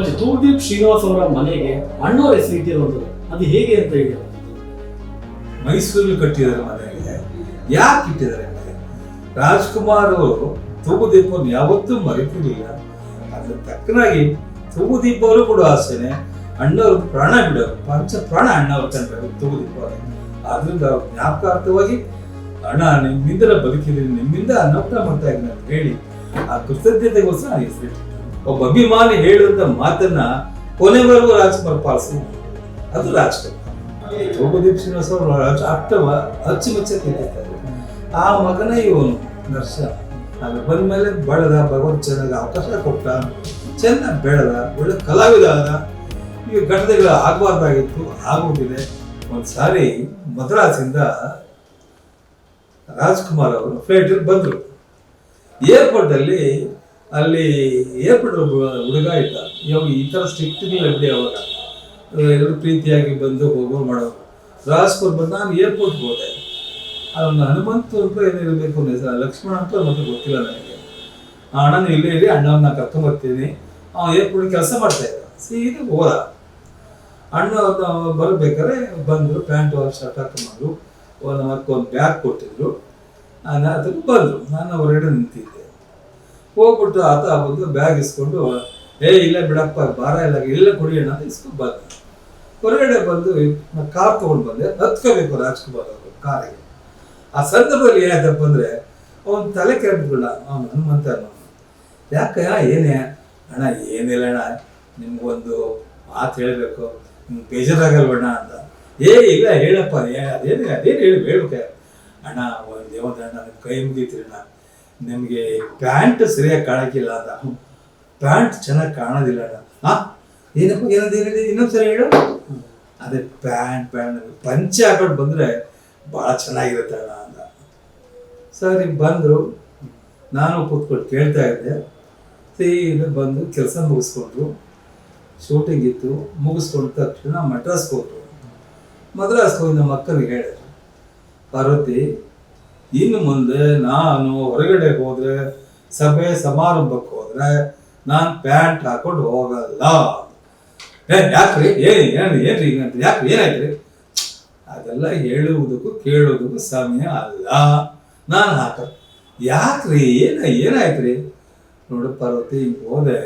ಮತ್ತೆ ತೂರ್ದೀಪ್ ಶ್ರೀನಿವಾಸ್ ಅವರ ಮನೆಗೆ ಅಣ್ಣವ್ರ ಹೆಸರು ಇಟ್ಟಿರುವಂತದ್ದು ಅದು ಹೇಗೆ ಅಂತ ಹೇಳಿ. ಮೈಸೂರಲ್ಲಿ ಕಟ್ಟಿದ್ದಾರೆ ಮನೆಗೆ ಯಾಕೆ ಇಟ್ಟಿದ್ದಾರೆ ರಾಜ್ಕುಮಾರ್ ಅವರು ತೂಗುದೀಪವನ್ನು ಯಾವತ್ತೂ ಮರೆತಿರಲಿಲ್ಲ. ಅದ್ರ ತಕ್ಕನಾಗಿ ತೂಗುದೀಪ ಅವರು ಕೂಡ ಆಸೆನೆ ಅಣ್ಣವ್ರು ಪ್ರಾಣ ಬಿಡೋರು, ಪಂಚ ಪ್ರಾಣ ಅಣ್ಣವ್ರ ಕಂಡ್ರೆ ತೂಗುದೀಪ ಅವ್ರ ಜ್ಞಾಪಕಾರ್ಥವಾಗಿ, ಅಣ್ಣ, ನಿಮ್ಮಿಂದಲೇ ಬದುಕಿದ್ದೀನಿ, ನಿಮ್ಮಿಂದ ಅನ್ನಪ್ಪ ಮಾಡ್ತಾ ಅಂತ ಹೇಳಿ ಆ ಕೃತಜ್ಞತೆಗೋಸ್ಕರ ಹೆಸರಿಟ್ಟು. ಒಬ್ಬ ಅಭಿಮಾನಿ ಹೇಳುವಂತ ಮಾತನ್ನ ಕೊನೆವರೆಗೂ ರಾಜ್ಕುಮಾರ್ ಪಾಲಿಸಿ ಅದು ರಾಜ್ಕುಮಾರ್ ಭೂಪದೀಪ್ ಶ್ರೀನಿವಾಸ ರಾಜ- ಅಷ್ಟವ ಅಚ್ಚುಮೆಚ್ಚ ಆ ಮಗನೇ ಇವನು ದರ್ಶನ ಅದು ಬಂದ್ಮೇಲೆ ಬೆಳೆದ ಭಗವಂತ ಚೆನ್ನಾಗಿ ಅವಕಾಶ ಕೊಟ್ಟ. ಚೆನ್ನಾಗಿ ಬೆಳೆದ, ಒಳ್ಳೆ ಕಲಾವಿದ ಆದ ಈ ಘಟನೆಗಳು ಆಗಬಾರ್ದಾಗಿತ್ತು ಆಗೋಗಿದೆ ಒಂದು ಸಾರಿ ಮದ್ರಾಸಿಂದ ರಾಜ್ಕುಮಾರ್ ಅವರು ಫ್ಲೈಟಲ್ಲಿ ಬಂದರು. ಏರ್ಪೋರ್ಟಲ್ಲಿ ಅಲ್ಲಿ ಏರ್ಪೋರ್ಟ್ ಒಬ್ಬ ಹುಡುಗ ಇದ್ದ. ಇವಾಗ ಈ ಥರ ಸ್ಟ್ರಿಕ್ಟ್ ಬಿಡಿ ಅವಾಗ. ಎಲ್ಲರೂ ಪ್ರೀತಿಯಾಗಿ ಬಂದು ಹೋಗೋ ಮಾಡೋರು. ರಾಜ್ಕುಮಾರ್ ಬಂದು ನಾನು ಏರ್ಪೋರ್ಟ್ಗೆ ಹೋದೆ. ಅದನ್ನು ಹನುಮಂತು ಅಂತ ಏನಿರಬೇಕು ಅನ್ನೋ ಲಕ್ಷ್ಮಣ ಅಂತ ಮತ್ತೆ ಗೊತ್ತಿಲ್ಲ ನನಗೆ. ಆ ಅಣ್ಣನ ಇಲ್ಲೇ ಇರಿ ಅಣ್ಣವನ್ನ ಕರ್ಕೊಂಬರ್ತೀನಿ ಅವ್ನು ಏರ್ಪೋರ್ಟ್ ಕೆಲಸ ಮಾಡ್ತಾ ಇದ್ದ. ಸೀದಾ ಹೋದ. ಅಣ್ಣ ಬರಬೇಕಾದ್ರೆ ಬಂದರು, ಪ್ಯಾಂಟ್ ಶರ್ಟ್ ಹಾಕೊಂಡ್ಬಂದ್ರು ಒಂದು ಒಂದು ಬ್ಯಾಗ್ ಕೊಟ್ಟಿದ್ರು. ನಾನು ಅದಕ್ಕೆ ಬಂದರು ನಾನು ಹೊರಗಡೆ ನಿಂತಿದ್ದೆ. ಹೋಗ್ಬಿಟ್ಟು ಆತ ಬಂದು ಬ್ಯಾಗ್ ಇಸ್ಕೊಂಡು, ಏ, ಇಲ್ಲ ಬಿಡಪ್ಪ, ಭಾರ ಇಲ್ಲ ಇಲ್ಲ ಕುಡಿಯೋಣ ಅಂತ ಇಸ್ಕೊಂಡು ಬಂದ ಹೊರಗಡೆ ಬಂದು ನಾ ಕಾರ್ ತಗೊಂಡು ಬಂದೆ. ಹತ್ಕೋಬೇಕು ರಾಜ್ಕುಮಾರ್ ಅವರು ಕಾರಿಗೆ. ಆ ಸಂದರ್ಭದಲ್ಲಿ ಏನಾಯ್ತಪ್ಪ ಅಂದ್ರೆ, ಅವನ್ ತಲೆ ಕೆರೆದ್ಬಿಡ ಅವನು ಹನುಮಂತ ಯಾಕೆ ಏನೇ? ಅಣ್ಣ, ಏನಿಲ್ಲ ಅಣ್ಣ. ನಿಮ್ಗೊಂದು ಮಾತು ಹೇಳಬೇಕು. ನಿಮ್ಗೆ ಬೇಜಾರಾಗಲ್ವಣ್ಣ ಅಂತ. ಏ, ಇಲ್ಲ, ಹೇಳಪ್ಪ. ಅದೇನು ಅದೇನು ಹೇಳಿ, ಹೇಳ್ಬೇಕು. ಅಣ್ಣ, ಒಂದು ಯಾವ್ದು ಅಣ್ಣ ನಿಮ್ಮ ಕೈ ಮುಗಿತೀರಿ ಅಣ್ಣ. ನಿಮಗೆ ಪ್ಯಾಂಟ್ ಸರಿಯಾಗಿ ಕಾಣಕ್ಕಿಲ್ಲ ಅಂತ. ಪ್ಯಾಂಟ್ ಚೆನ್ನಾಗಿ ಕಾಣೋದಿಲ್ಲ ಅಣ್ಣ ಹಾ ಏನಪ್ಪ ಏನದು ಇನ್ನೊಂದು ಸರಿ ಹೇಳು. ಅದೇ ಪ್ಯಾಂಟ್ ಪ್ಯಾಂಟ್ ಪಂಚೆ ಹಾಕೊಂಡು ಬಂದ್ರೆ ಭಾಳ ಚೆನ್ನಾಗಿರುತ್ತೆ ಅಣ್ಣ ಅಂತ. ಸರಿ ಬಂದರು. ನಾನು ಕೂತ್ಕೊಂಡು ಕೇಳ್ತಾ ಇದ್ದೆ. ಸೀದ ಬಂದು ಕೆಲಸ ಮುಗಿಸ್ಕೊಂಡ್ರು. ಶೂಟಿಂಗ್ ಇತ್ತು. ಮುಗಿಸ್ಕೊಂಡ ತಕ್ಷಣ ಮಡ್ರಾಸ್ಗೆ ಹೋದ್ರು. ಮದ್ರಾಸ್ಗೆ ಹೋಗಿ ನಮ್ಮ ಅಕ್ಕನಿಗೆ ಹೇಳಿದ್ರು. ಪಾರ್ವತಿ ಇನ್ನು ಮುಂದೆ ನಾನು ಹೊರಗಡೆ ಹೋದ್ರೆ, ಸಭೆ ಸಮಾರಂಭಕ್ಕೆ ಹೋದ್ರೆ ನಾನು ಪ್ಯಾಂಟ್ ಹಾಕೊಂಡು ಹೋಗಲ್ಲ. ಏ, ಯಾಕ್ರಿ? ಏನ್ ಏನು ಏನ್ರಿ ಹಿಂಗಂತ? ಯಾಕ್ರಿ? ಏನಾಯ್ತ್ರಿ? ಅದೆಲ್ಲ ಹೇಳುವುದಕ್ಕೂ ಕೇಳುವುದಕ್ಕೂ ಸಮಯ ಅಲ್ಲ. ನಾನು ಹಾಕ ಯಾಕ್ರಿ? ಏನ, ಏನಾಯ್ತ್ರಿ? ನೋಡು ಪಾರ್ವತಿ, ಹಿಂಗೆ ಹೋದೆ.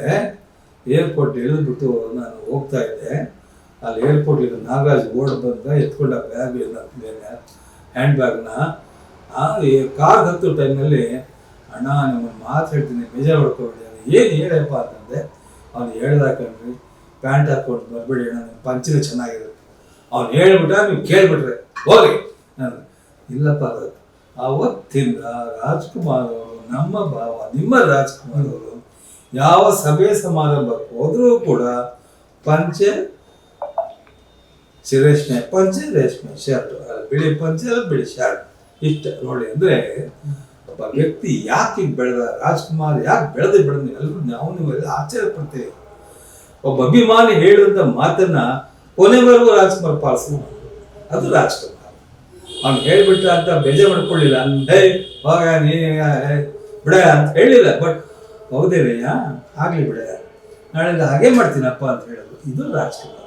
ಏರ್ಪೋರ್ಟ್ ಇಳಿದ್ಬಿಟ್ಟು ನಾನು ಹೋಗ್ತಾ ಇದ್ದೆ. ಅಲ್ಲಿ ಏರ್ಪೋರ್ಟ್ ಏರ್ಪೋರ್ಟ್ಲಿಗೆ ನಾಗರಾಜ್ ಓಡ್ ಬಂದ, ಎತ್ಕೊಂಡ ಬ್ಯಾಗ್ ಹ್ಯಾಂಡ್ ಬ್ಯಾಗ್ನ ಕಾರ್ ಹತ್ತು ಟೈಮ್ನಲ್ಲಿ ಅಣ್ಣ, ನಿಮ್ಮನ್ನು ಮಾತು ಹೇಳ್ತೀನಿ ಬೇಜಾರು ಹೊಡ್ಕೊಬೇಡಿ ಏನು ಹೇಳಪ್ಪ ಅಂತಂದೆ ಅವ್ನು ಹೇಳ್ದ ಕಣ್ರಿ, ಪ್ಯಾಂಟ್ ಹಾಕ್ಕೊಂಡು ಬರ್ಬೇಡಿ ಅಣ್ಣ ನಿಮ್ಮ ಪಂಚನೆ ಚೆನ್ನಾಗಿರುತ್ತೆ. ಅವ್ನು ಹೇಳ್ಬಿಟ್ಟ ನೀವು ಕೇಳ್ಬಿಟ್ರೆ ಹೋಗಿ ನಾನು, ಇಲ್ಲಪ್ಪ, ಅದು ಅವತ್ತಿಂದ ರಾಜ್ಕುಮಾರ್ ಅವರು, ನಮ್ಮ ಭಾವ, ನಿಮ್ಮ ರಾಜ್ಕುಮಾರ್ ಅವರು ಯಾವ ಸಭೆ ಸಮಾರಂಭಕ್ಕೆ ಹೋದ್ರೂ ಕೂಡ ಪಂಚೆ ರೇಷ್ಮೆ ಪಂಚೆ ರೇಷ್ಮೆ ಶರ್ಟ್ ಬಿಳಿ ಪಂಚೆ, ಬಿಳಿ ಶರ್ಟ್ ಇಷ್ಟ ನೋಡಿ ಅಂದ್ರೆ ಒಬ್ಬ ವ್ಯಕ್ತಿ ಯಾಕೆ ಬೆಳೆದ ರಾಜ್ಕುಮಾರ್ ಯಾಕೆ ಬೆಳೆದ ಬೆಳೆದ ಎಲ್ಲರೂ ನಾವು ನೀವೆಲ್ಲ ಆಶ್ಚರ್ಯ ಪಡ್ತೇವೆ ಒಬ್ಬ ಅಭಿಮಾನಿ ಹೇಳಿದಂತ ಮಾತನ್ನ ಕೊನೆವರೆಗೂ ರಾಜ್ಕುಮಾರ್ ಪಾಲಿಸ ಅದು ರಾಜ್ಕುಮಾರ್. ಅವ್ನು ಹೇಳ್ಬಿಟ್ಟ ಅಂತ ಬೇಜಾರು ಮಾಡ್ಕೊಳ್ಳಿಲ್ಲ. ಹೇ ಹೋಗ ನೀ ಬಿಡ ಅಂತ ಹೇಳಿಲ್ಲ. ಬಟ್ ಹೌದೇನಯ್ಯ ಆಗ್ಲಿ ಬಿಡ. ನಾಳೆ ಹಾಗೆ ಮಾಡ್ತೀನಪ್ಪ ಅಂತ ಹೇಳೋದು. ಇದು ರಾಜ್ಕುಮಾರ್.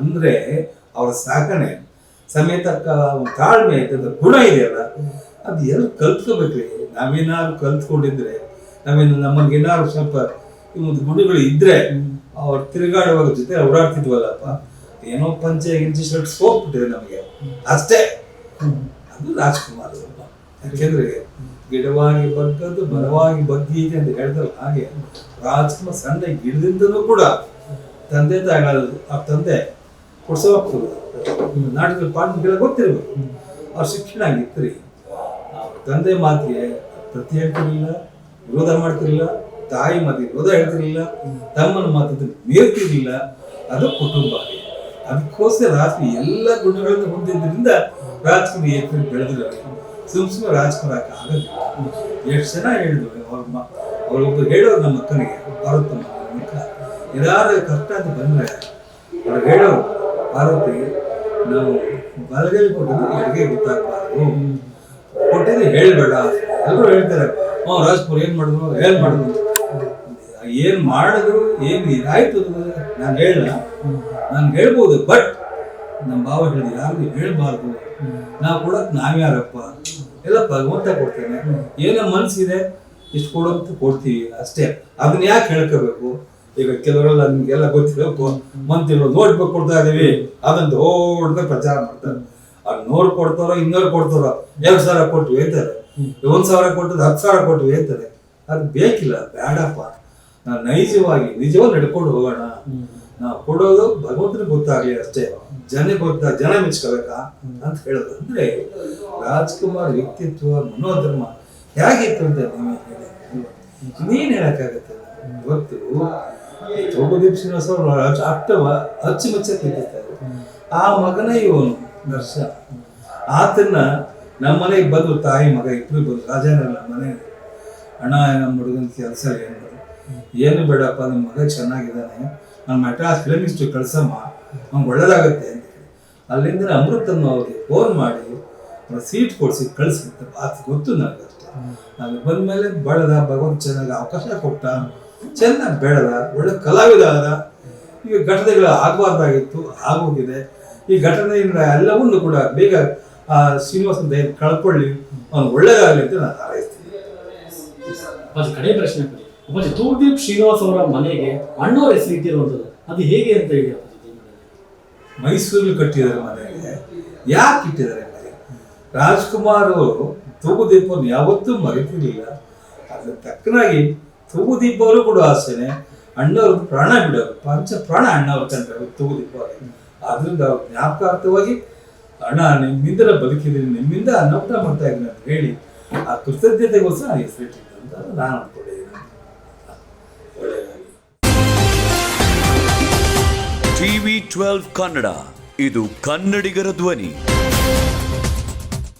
ಅಂದ್ರೆ ಅವರ ಸಾಕಣೆ ಸಮೇತ ತಾಳ್ಮೆ ಇದ್ದದ ಗುಣ ಇದೆಯಲ್ಲ ಅದು ಎಲ್ಲಿ ಕಲ್ತ್ಕೋಬೇಕ್ರಿ. ನಾವೇನಾದ್ರು ಕಲ್ತ್ಕೊಂಡಿದ್ರೆ, ನಾವೇನು ನಮಗೇನಾದ್ರು ಸ್ವಲ್ಪ ಈ ಒಂದು ಗುಣಗಳು ಇದ್ರೆ, ಅವ್ರು ತಿರುಗಾಡುವಾಗ ಜೊತೆ ಓಡಾಡ್ತಿದ್ವಲ್ಲಪ್ಪ, ಏನೋ ಪಂಚೆ ಗಿಂಚೆ ಶರ್ಟ್ ಹೋಗ್ಬಿಟ್ಟಿದೆ ನಮಗೆ. ಅಷ್ಟೇ. ಅದು ರಾಜ್ಕುಮಾರ್. ಯಾಕೆಂದ್ರೆ, ಗಿಡವಾಗಿ ಬಗ್ಗದ್ದು ಬಲವಾಗಿ ಬಗ್ಗಿದೆ ಅಂತ ಹೇಳ್ದಲ್ಲ ಹಾಗೆ, ರಾಜ್ಕುಮಾರ್ ಸಣ್ಣ ಗಿಡದಿಂದನೂ ಕೂಡ ತಂದೆ ತಾಯಿಗಳು ಆ ತಂದೆ ಕೊಡ್ಸೋಗ್ತದೆ ನಾಟಕದ ಪಾಠಗಳ ಗೊತ್ತಿರಬೇಕು. ಅವ್ರ ಶಿಕ್ಷಣ ಆಗಿತ್ತು ಅವ್ರ ತಂದೆ ಮಾತಿಗೆ ಪ್ರತಿ ಹೇಳ್ತಿರ್ಲಿಲ್ಲ, ವಿರೋಧ ಮಾಡ್ತಿರಲಿಲ್ಲ, ತಾಯಿ ಮಾತಿಗೆ ವಿರೋಧ ಹೇಳ್ತಿರಲಿಲ್ಲ, ತಮ್ಮನ ಮಾತಿದ್ದು ಮೀರ್ತಿರ್ಲಿಲ್ಲ ಅದು ಕುಟುಂಬ ಅದಕ್ಕೋಸ್ಕರ ರಾತ್ರಿ ಎಲ್ಲ ಗುಣಗಳನ್ನು ಹೊಂದಿದ್ದರಿಂದ ಎತ್ತಿ ಬೆಳೆದಿರೋ ಸುಮ್ ಸುಮ್ಮನೆ ರಾಜ್ಕುಮಾರ್ ಆಗಲ್ಲ. ಎಷ್ಟು ಜನ ಹೇಳಿದ್ರು ಅವ್ರ ಮ ಅವ್ರೊಬ್ಬರು ಹೇಳೋರು ನಮ್ಮ ಅಕ್ಕನಿಗೆ, ಭಾರತ ಮಕ್ಕಳ ಏನಾದ್ರು ಕಷ್ಟ ಅಂತ ಬಂದರೆ ಅವ್ರು ಹೇಳೋರು ಪಾರ್ವತಿ ನಾವು ಬಲಗೈ ಕೊಟ್ಟಿದ್ದು ಎಡಗೈ ಗೊತ್ತಾಗಬಾರ್ದು. ಕೊಟ್ಟಿದ್ದು ಹೇಳ್ಬೇಡ. ಎಲ್ಲರೂ ಹೇಳ್ತಾರೆ ಹ್ಞೂ ರಾಜ್ಪುರ್ ಏನು ಮಾಡಿದ್ರು? ಏನು ಮಾಡಿದ್ರು? ಏನು ಮಾಡಿದ್ರು, ಏನು ಇದಾಯ್ತು? ನಾನು ಹೇಳಲ್ಲ ನಾನು ಹೇಳ್ಬೋದು, ಬಟ್ ನಮ್ಮ ಭಾವ ಹೇಳಿ ಯಾರಿಗೂ ಹೇಳಬಾರ್ದು. ನಾವು ಕೊಡೋಕೆ ನಾವ್ಯಾರಪ್ಪ ಎಲ್ಲ ಭಗವಂತ ಕೊಡ್ತೇನೆ. ಏನೋ ಮನಸ್ಸಿದೆ ಇಷ್ಟು ಕೊಡೋದು ಕೊಡ್ತೀವಿ ಅಷ್ಟೇ. ಅದನ್ನ ಯಾಕೆ ಹೇಳ್ಕೋಬೇಕು? ಈಗ ಕೆಲವರೆಲ್ಲ ನಿಮ್ಗೆಲ್ಲ ಗೊತ್ತಿರಬೇಕು ನೋಟ್ ಬುಕ್ ಕೊಡ್ತಾ ಇದೀವಿ ಅದನ್ನ ದೊಡ್ಡ ಪ್ರಚಾರ ಮಾಡ್ತಾರೆ. ಆ ನೂರು ಕೊಡ್ತಾರೋ ಇನ್ನೂರು ಕೊಡ್ತಾರೋ ಎರಡು ಸಾವಿರ ಕೊಟ್ಟು ಹೇಳ್ತಾರೆ ಒಂದ್ ಸಾವಿರ ಕೊಟ್ಟದ್ದು ಹತ್ತು ಸಾವಿರ ಕೊಟ್ಟು ಹೇಳ್ತಾರೆ ಅದು ಬೇಕಿಲ್ಲ ಬೇಡಪ್ಪ. ನಾವು ನೈಜವಾಗಿ ನಿಜವಾಗಿ ನಡ್ಕೊಂಡು ಹೋಗೋಣ. ನಾವು ಕೊಡೋದು ಭಗವಂತನಿಗೆ ಗೊತ್ತಾಗ್ಲಿ ಅಷ್ಟೇ. ಜನ ಗೊತ್ತಾ ಜನ ಮೆಚ್ಕೋಬೇಕಾ ಅಂತ ಹೇಳೋದು ಅಂದ್ರೆ ರಾಜ್ಕುಮಾರ್ ವ್ಯಕ್ತಿತ್ವ ಮನೋಧರ್ಮ ಹೇಗಿತ್ತು ಅಂತ ನೀವೇ ಹೇಳಿ. ನೀನ್ ಹೇಳಕ್ಕಾಗತ್ತೆ? ಇವತ್ತು ತೋಗುದೀಪ್ ಶ್ರೀನಿವಾಸ ಅವರು ಅಟ್ಟವ ಅಚ್ಚುಮೆಚ್ಚ ಪ್ರೀತಿಸ್ತಾರೆ ಆ ಮಗನೇ ಇವನು, ದರ್ಶ. ಆತನ ನಮ್ಮ ಮನೆಗೆ ಬಂದು ತಾಯಿ ಮಗ ಇಬ್ರು ಬಂದು ರಾಜೇಂದ್ರ ನಮ್ಮ ಮನೆಗೆ ಅಣ್ಣ, ನಮ್ಮ ಹುಡುಗನ ಕೆಲಸ ಏನು? ಏನು ಬೇಡಪ್ಪ ನಮ್ಮ ಮಗ ಚೆನ್ನಾಗಿದ್ದಾನೆ. ನಾನು ಮೆಟ್ರಾಸ್ ಫಿಲಮ್ ಇಷ್ಟು ಕಳ್ಸಮ್ಮ. ಅವ್ನು ಒಳ್ಳೇದಾಗತ್ತೆ ಅಂತ ಅಲ್ಲಿಂದ ಅಮೃತಮ್ಮ ಅವ್ರಿಗೆ ಫೋನ್ ಮಾಡಿ ಸೀಟ್ ಕೊಡಿಸಿ ಕಳಿಸಿತ್ತು ಅದು ಗೊತ್ತು ನನಗಷ್ಟೇ ಅಲ್ಲಿ ಬಂದ್ಮೇಲೆ ಬಳದ ಭಗವಂತ ಚೆನ್ನಾಗಿ ಅವಕಾಶ ಕೊಟ್ಟ. ಚೆನ್ನಾಗಿ ಬೆಳೆದ ಒಳ್ಳೆ ಕಲಾವಿದ ಆದ. ಈಗ ಘಟನೆಗಳು ಆಗಬಾರ್ದಾಗಿತ್ತು ಆಗೋಗಿದೆ. ಈ ಘಟನೆಯಿಂದ ಎಲ್ಲವನ್ನೂ ಕೂಡ ಬೇಗ ಆ ಶ್ರೀನಿವಾಸನ ದಯ ಕಳ್ಕೊಳ್ಳಿ. ಅವನು ಒಳ್ಳೇದಾಗಲಿ ಅಂತ ನಾನು ಹಾರೈಸ್ತೀನಿ. ಕಡೆ ಪ್ರಶ್ನೆ ಅಪ್ಪಾಜಿ ತೂಗುದೀಪ್ ತೂರ್ದೀಪ್ ಶ್ರೀನಿವಾಸ್ ಅವರ ಮನೆಗೆ ಅಣ್ಣವ್ರ ಹೆಸರು ಇಟ್ಟಿರುವಂಥದ್ದು ಅದು ಹೇಗೆ ಅಂತ ಹೇಳಿ. ಮೈಸೂರಲ್ಲಿ ಕಟ್ಟಿದ್ದಾರೆ ಮನೆಗೆ. ಯಾಕೆ ಇಟ್ಟಿದ್ದಾರೆ ಮನೆ ರಾಜ್ಕುಮಾರ್ ಅವರು ತೂಗುದೀಪವನ್ನು ಯಾವತ್ತೂ ಮರೆತಿರಲಿಲ್ಲ. ಅದ್ರ ತಕ್ಕನಾಗಿ ತೂಗುದೀಪ ಅವರು ಕೂಡ ಆಸೆನೆ ಅಣ್ಣವ್ರ ಪ್ರಾಣ ಬಿಡೋರು ಪಂಚ ಪ್ರಾಣ ಅಣ್ಣವ್ರ ಕಂಡ್ರೆ ಅವ್ರಿಗೆ ಆದ್ರಿಂದ ಅವ್ರ ಜ್ಞಾಪಕಾರ್ಥವಾಗಿ, ಅಣ್ಣ ನಿಮ್ಮಿಂದ ಬದುಕಿದ್ದೀನಿ, ನಿಮ್ಮಿಂದ ಊಟ ಮಾಡ್ತಾ ಇದ್ದೀನಿ ಅಂತ ಹೇಳಿ, ಆ ಕೃತಜ್ಞತೆಗೋಸ್ಕರ ನಾನು ಹೆಸರಿಟ್ಟಿದ್ದೆ ಅಂತ ನಾನು ಅನ್ಕೊಂಡಿದ್ದೀನಿ. ಒಳ್ಳೆಯದಾಗಿ ಟಿವಿ ಟ್ವೆಲ್ವ್ ಕನ್ನಡ, ಇದು ಕನ್ನಡಿಗರ ಧ್ವನಿ.